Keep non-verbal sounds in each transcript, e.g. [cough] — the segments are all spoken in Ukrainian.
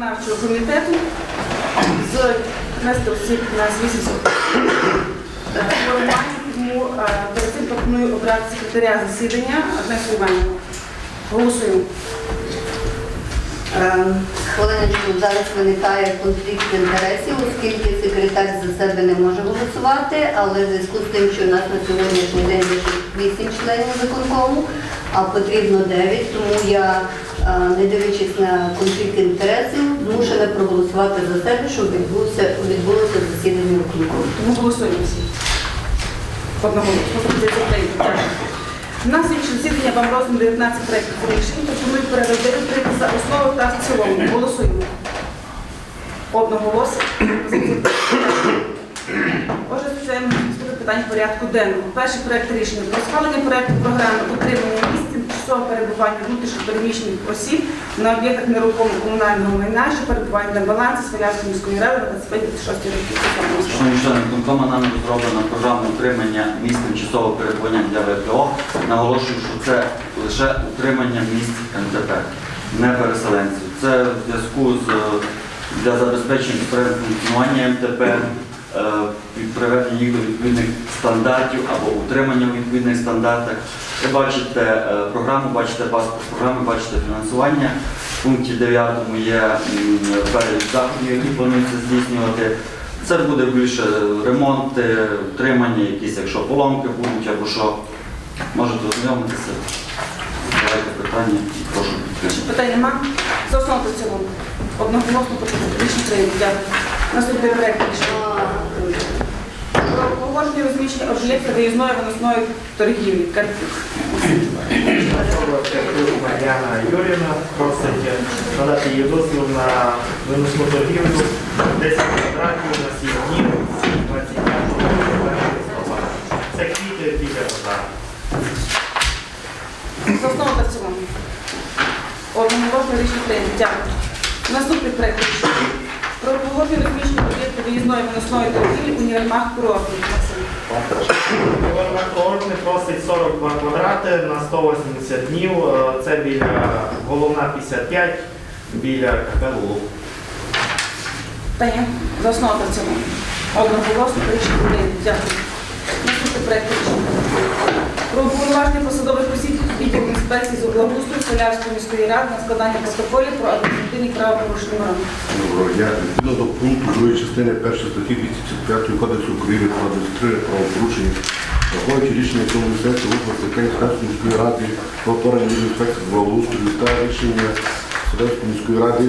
виконавчого комітету з 15 осіб на 8 формування, тому е, перед цим пропоную обрати секретаря засідання Агнесу Іванівну. Голосуємо. Е, Хвилиночку, зараз виникає конфлікт інтересів, оскільки секретар за себе не може голосувати, але в зв'язку з тим, що у нас на сьогоднішній день лише 8 членів виконкому, а потрібно 9, тому я, не дивлячись на конфлікт інтересів, змушена проголосувати за себе, щоб відбулося, відбулося засідання виконкому. Тому голосуємо всі. Одноголосно. На слідче засідання вам роздано 19 проєктів рішень. Пропоную перерозглянути за основу та в цілому. Голосуємо. Одноголосно. Отже, наступне питань порядку денного. Перший проект рішення про схвалення проекту програми утримання місць тимчасового перебування внутрішньо переміщених осіб на об'єктах нерухомого комунального майна, що перебувають на балансі Свалявської міської ради на 25-26 років. Шановні члени виконкому, нами розроблена програма утримання місць тимчасового перебування для ВПО. Наголошую, що це лише утримання місць МТП, не переселенців. Це в зв'язку з е, для забезпечення функціонування МТП, приведення їх до відповідних стандартів або утримання у відповідних стандартах. Ви бачите е, програму, бачите паспорт програми, бачите фінансування. В пункті 9 є перелік заходів, які плануються здійснювати. Це буде більше ремонти, утримання, якісь, якщо поломки будуть або що. Можете ознайомитися. Задавайте питання і прошу підтримати. питань нема. За основу в цілому. Одноголосно. Рішення. Дякую. Наступний проект рішення. Погодження розміщення об'єкта виїзної виносної торгівлі. Мар'яна Юрівна просить надати її дозвіл на виносну торгівлю 10 квадратів на 7 днів 25 листопада. Це квіти біля вода. За основу та в цілому. Одноголосно рішення прийнято. Дякую. Наступний проект рішення. Про погодження розміщення об'єкта виїзної виносної торгівлі універмаг курортний. Максим. Курортний просить 42 квадрати на 180 днів. Е, Це біля головна 55, біля КПУ. Питання за основу та цілому. Одноголосно рішення. Дякую. Про уповноваження посадових осіб інспекції з благоустрою Солярської міської ради на складання протоколів про адміністративні правопорушення. Доброго дня. Відповідно до пункту другої частини першої статті 235 Кодексу України про адміністративне правопорушення, враховуючи рішення цього сесії області Канівської міської ради про утворення інспекції з благоустрою та рішення Судовської міської ради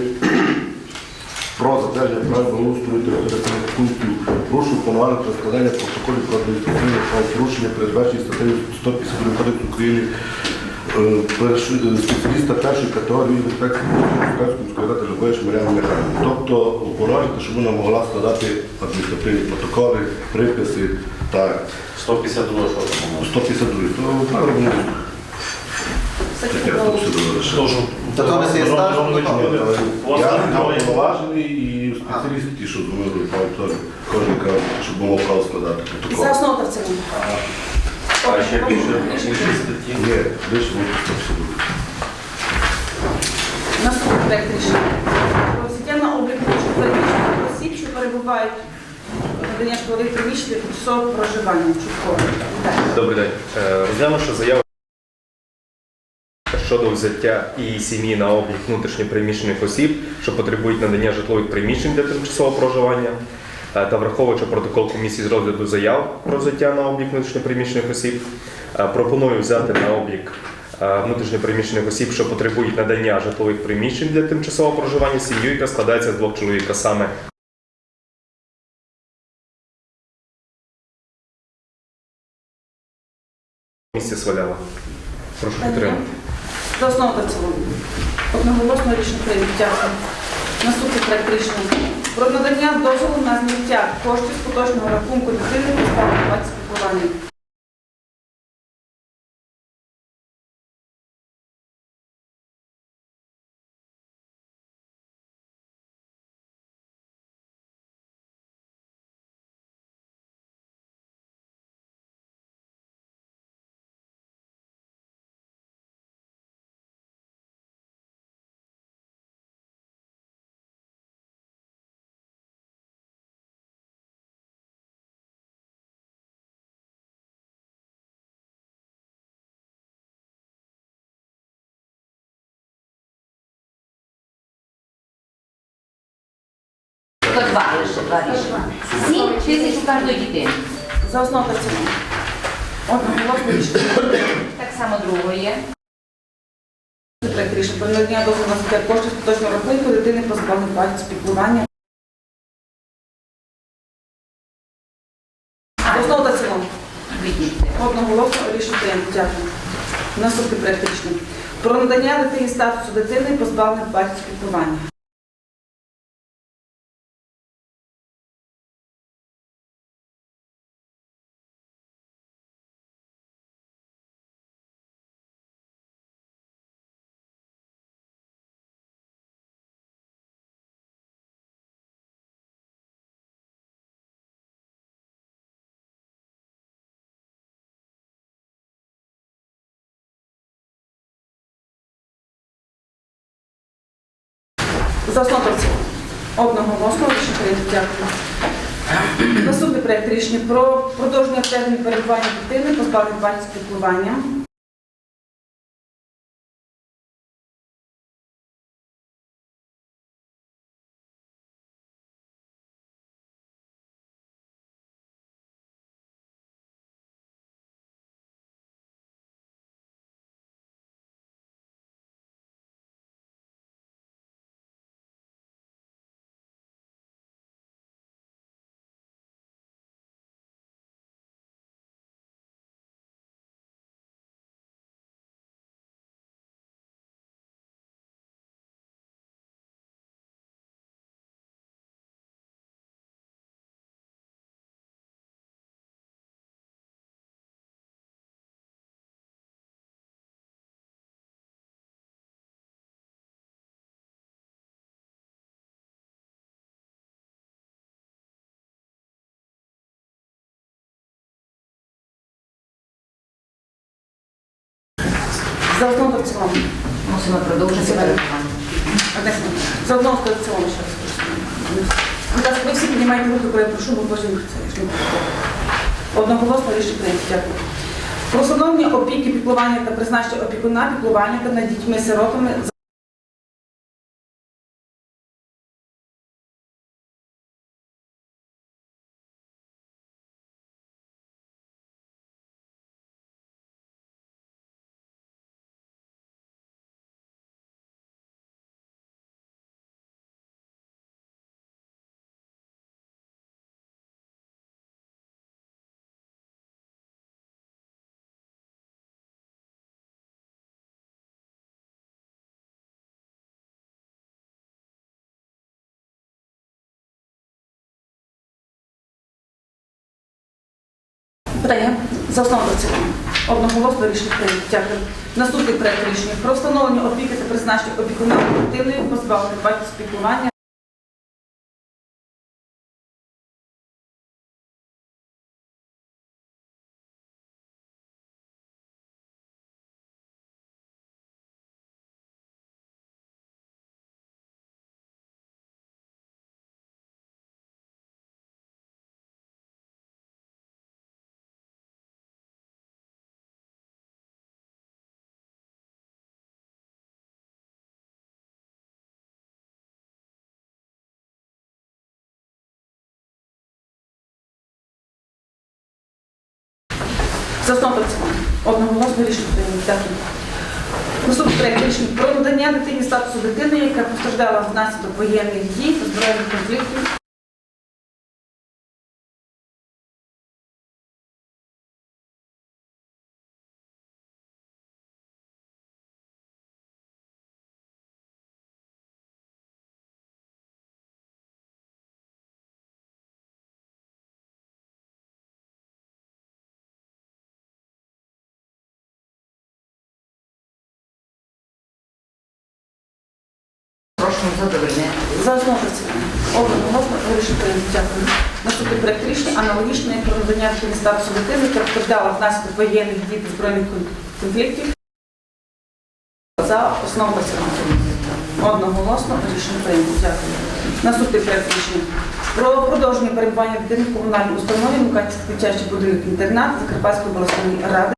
про затвердження прав благоустрою територіальних пунктів прошу повноважити про складання протоколів про адміністративне правопорушення, передбачені статтею 152 Кодексу України спеціаліста першої категорії ради Любович Мар'яна Михайлівна. Тобто уповноважити, щоб вона могла складати адміністративні протоколи, приписи та 152 152. То вона робить Все таке чудово. 152. Та то не є Я я і спеціалісти, ті, що з мною кожен каже, щоб було право складати За основу в цілому. А ще більше прийнято. статті. Ні, лише буде 152. Наступний проект рішення. Про взяття на облік переміщених осіб, що перебувають надання житлових приміщень для тимчасового проживання. Вітаю. Добрий день. Е, Розглянувши заяву щодо взяття і сім'ї на облік внутрішньопереміщених осіб, що потребують надання житлових приміщень для тимчасового проживання, та враховуючи протокол комісії з розгляду заяв про взяття на облік внутрішньопереміщених осіб, е, пропоную взяти на облік е, внутрішньопереміщених осіб, що потребують надання житлових приміщень для тимчасового проживання сім'ю, яка складається з двох чоловік, а саме місті Свалява. Прошу підтримати. За основу та цілому. Одноголосно рішення прийнято. Дякую. Наступний проект рішення. Про надання дозволу на зняття коштів з поточного рахунку дитини спілкування. два два рішення. Сім тисяч у кожної дитини. За основу цілому. Одноголосно рішення. Так само другого є. Проект рішення про надання дозволу на збір коштів поточного рахунку дитини позбавленої батьків спілкування. Основу та цілому. Одноголосно рішення. Дякую. Наступний проект рішення. Про надання дитині статусу дитини позбавленої батьків спілкування. За одного рішення прийнято. Дякую. Наступний проект рішення про продовження терміну перебування дитини позбавлення батьків спілкування. За основу та в цілому. Мусимо продовжити перебування. За основу та в цілому ще раз ви всі піднімаєте руки, коли я прошу, бо потім це. Одноголосно рішення прийняти. Дякую. Про встановлення опіки, піклування та призначення опікуна, піклувальника над дітьми-сиротами Питання за основу цілому. Одноголосно рішення прийнято. Наступний проект рішення про встановлення опіки та призначення опікуна дитиною, позбавленої батьків спілкування. За основу та в. Одноголосно рішення прийнято. Дякую. Наступний проект рішення про надання дитині статусу дитини, яка постраждала внаслідок воєнних дій та збройних конфліктів. Прошу задовольнити. За основу та. Одноголосно прийнято. Дякую. Наступний проект рішення аналогічний про надання статусу дитини, яка постраждала внаслідок воєнних дій та збройних конфліктів. За основу та. Одноголосно рішення прийнято. Дякую. Наступний проект рішення про продовження перебування дитини в комунальній установі Мукачівський дитячий будинок інтернат Закарпатської обласної ради.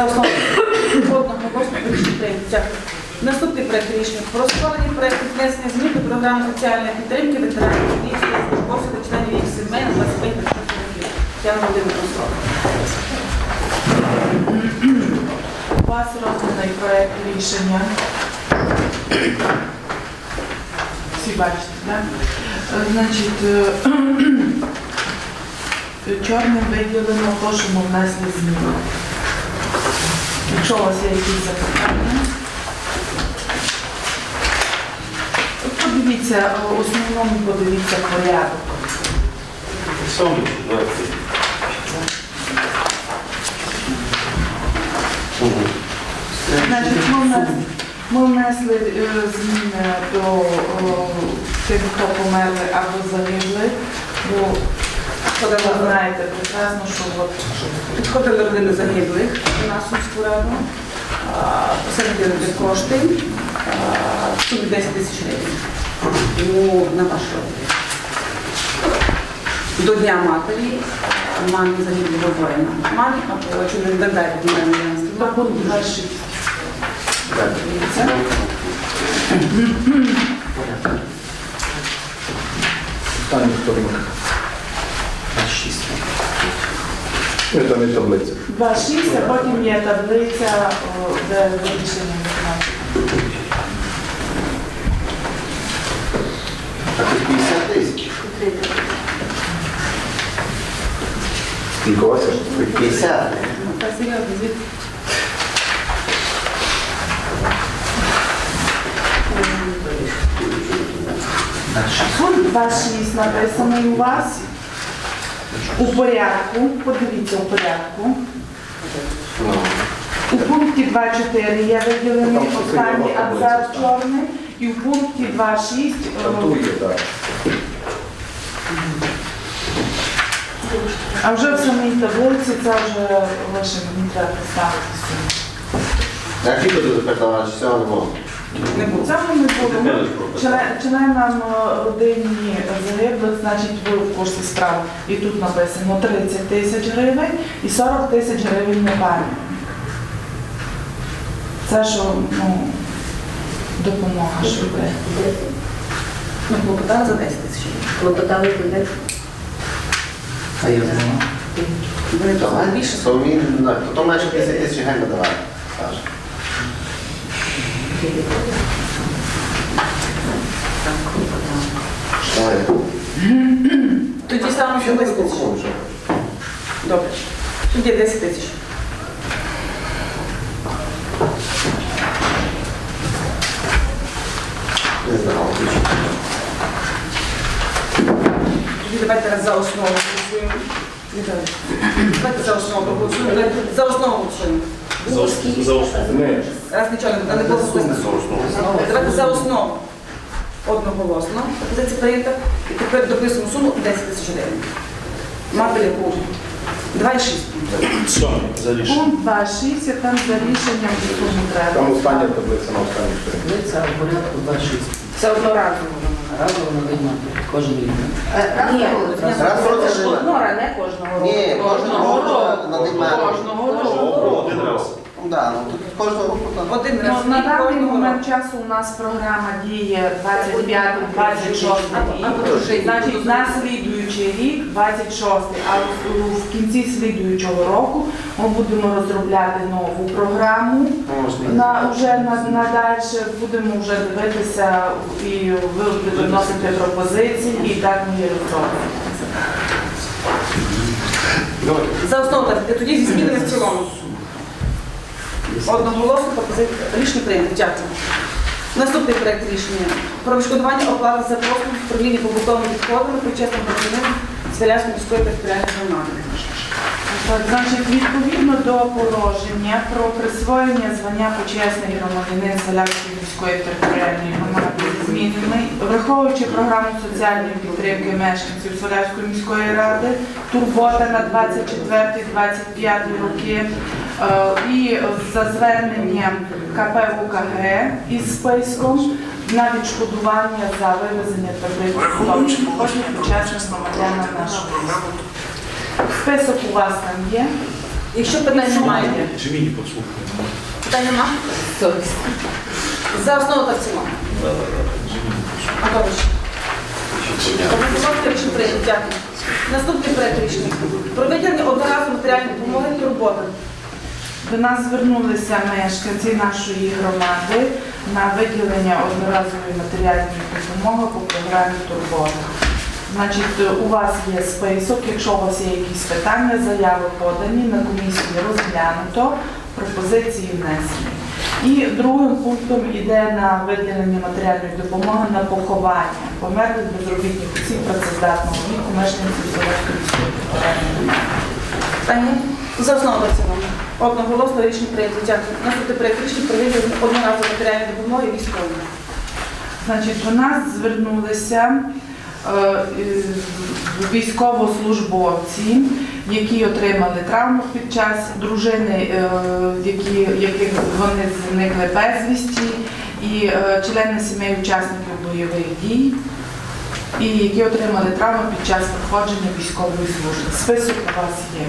За основу рішення Наступний проект рішення про створення проекту внесення змін до програми соціальної підтримки ветеранів війни, службовців та членів їх сімей на 25 років. Тетяна Володимирівна Слава. У вас розданий проект рішення. Всі бачите, так? Значить, е, [clears throat] чорним виділено те, що ми внесли зміни. Якщо у вас є якісь запитання. Подивіться, е, в основному подивіться порядок. Значить, ми внесли, ми внесли е, зміни до тих, хто померли або загибли. Бо ви знаєте прекрасно, що от Підходили родини загиблих у нас у міську раду. Посадили кошти в сумі 10 тисяч гривень. Тому на ваш розгляд. До Дня матері мамі загиблого воїна. Мамі або чи не додати до мене до пункту 26. Це не таблиця. 26, а потім є таблиця, о, де вирішення виконавчого. А тут 50 тисяч. Скільки у вас? 50. Ну, Та серйозно, звідки? Пункт 26 написаний у вас. У порядку, подивіться у порядку. У пункті 2.4 є виділений останній абзац чорний, і в пункті 2.6 Там е, тут є, так. А вже в самій таблиці це вже лише мені треба поставити суму. А скільки тут запитала, чи цього не було? Не було. Цього не було. Ми член- Членам е, родині загиблих, значить, ви в курсі справ. І тут написано 30 тисяч гривень і 40 тисяч гривень на пам'ять. Це що, ну, допомога, що йде. Ну, клопотали за 10 тисяч гривень. Клопотали туди. А я знаю. Вони просили більше. То мені, ну, то то менше 50 тисяч гривень давати. Саша. Тоді ставимо Що 10 тисяч. Добре. Тоді 10 тисяч. Не знаю. Тоді давайте раз за основу голосуємо. Давайте за основу проголосуємо. Давайте За основу За основу. Раз нічого не не було записано. Давайте за основу. Одноголосно. Пропозиція прийнята. І тепер дописуємо суму 10 тисяч гривень. Мати яку? 2,6. Пункт 2.6, і там за рішенням суму треба. Там остання таблиця на останній сторінці. Таблиця в порядку 26. Це одноразово. Разово на день кожен рік. Е, Ні, Раз в році одного, не кожного року. Ні, кожного року. Кожного року. Один раз. Так, ну тут кожного року там. Один Ну, раз. на даний момент року. часу у нас програма діє 25-26 рік. Значить, на слідуючий рік, 26 а в- в кінці слідуючого року ми будемо розробляти нову програму. На вже на, на далі будемо вже дивитися і ви будете вносити пропозиції, і так ми її розробимо. За основу так, тоді зі змінами в цілому. Одноголосно пропозиція рішення прийнято. Дякую. Наступний проект рішення про відшкодування оплати за послуги в управлінні побутовими відходами причесним працівникам Свалявської міської територіальної громади. Значить, відповідно до положення про присвоєння звання почесний громадянин Солярської міської територіальної громади зі змінами, враховуючи програму соціальної підтримки мешканців Солярської міської ради, турбота на 24-25 роки і за зверненням КП УКГ із списком на відшкодування за вивезення твердих побутових відходів почесних громадянам нашого. Список у вас там є. Якщо питань немає, Чи мені підслухати? питань нема? За основу та в цілому. Готовий. Дякую. Наступний проект рішення. Про виділення одноразової матеріальної допомоги турбота. До нас звернулися мешканці нашої громади на виділення одноразової матеріальної допомоги по програмі Турбота. Значить, у вас є список, якщо у вас є якісь питання, заяви подані, на комісії розглянуто, пропозиції внесені. І другим пунктом йде на виділення матеріальної допомоги на поховання померлих безробітних осіб працездатного віку мешканців Солодської міської. За основу цілому. Одноголосно рішення прийнято. Дякую. Наступний проект рішення про матеріальної допомоги військовим. Значить, до нас звернулися е, військовослужбовці, які отримали травму під час дружини, е, які, яких вони зникли безвісті, і е, члени сімей учасників бойових дій, і які отримали травму під час проходження військової служби. Список у вас є.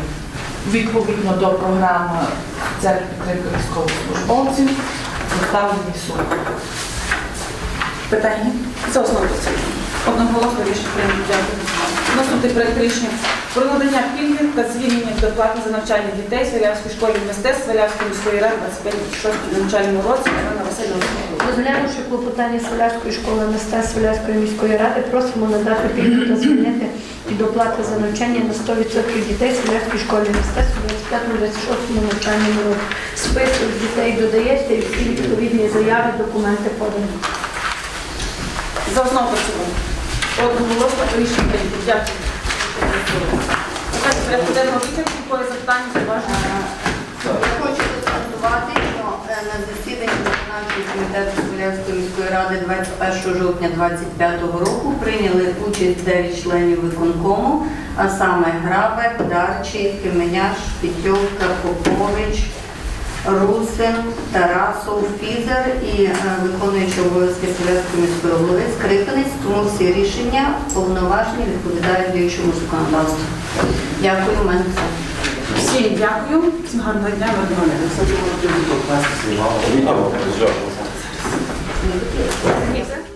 Відповідно до програми соціальної підтримки військовослужбовців, доставлені суми. Питання? За основу та. Одноголосно рішення прийнято. Дякую. Наступний проект рішення про надання пільги та звільнення доплати за навчання дітей Свалявської школи мистецтв Свалявської міської ради 25 навчальному році Івана Васильовна. Розглянувши клопотання Свалявської школи мистецтв Свалявської міської ради, просимо надати пільгу та звільнити від оплати за навчання на 100% дітей Свалявської школи мистецтв у 25-26 навчальному році. Список дітей додається і всі відповідні заяви, документи подані. За основу. Одноголосно рішення. Дякую. Порядку денного вичерпу, коли запитання, зауваження. Я хочу що е, на засіданні виконавчого комітету Смілянської міської ради 21 жовтня 2025 року прийняли участь 9 членів виконкому, а саме Грабек, Дарчий, Кеменяш, Пітьовка, Попович, Русин, Тарасов, Фізер і е, виконуючий обов'язки Смілянської міської голови Скрипинець, тому всі рішення повноважні відповідають діючому законодавству. Дякую, мене все. Всім дякую. Всім гарного дня. гарного неба. Ні, все?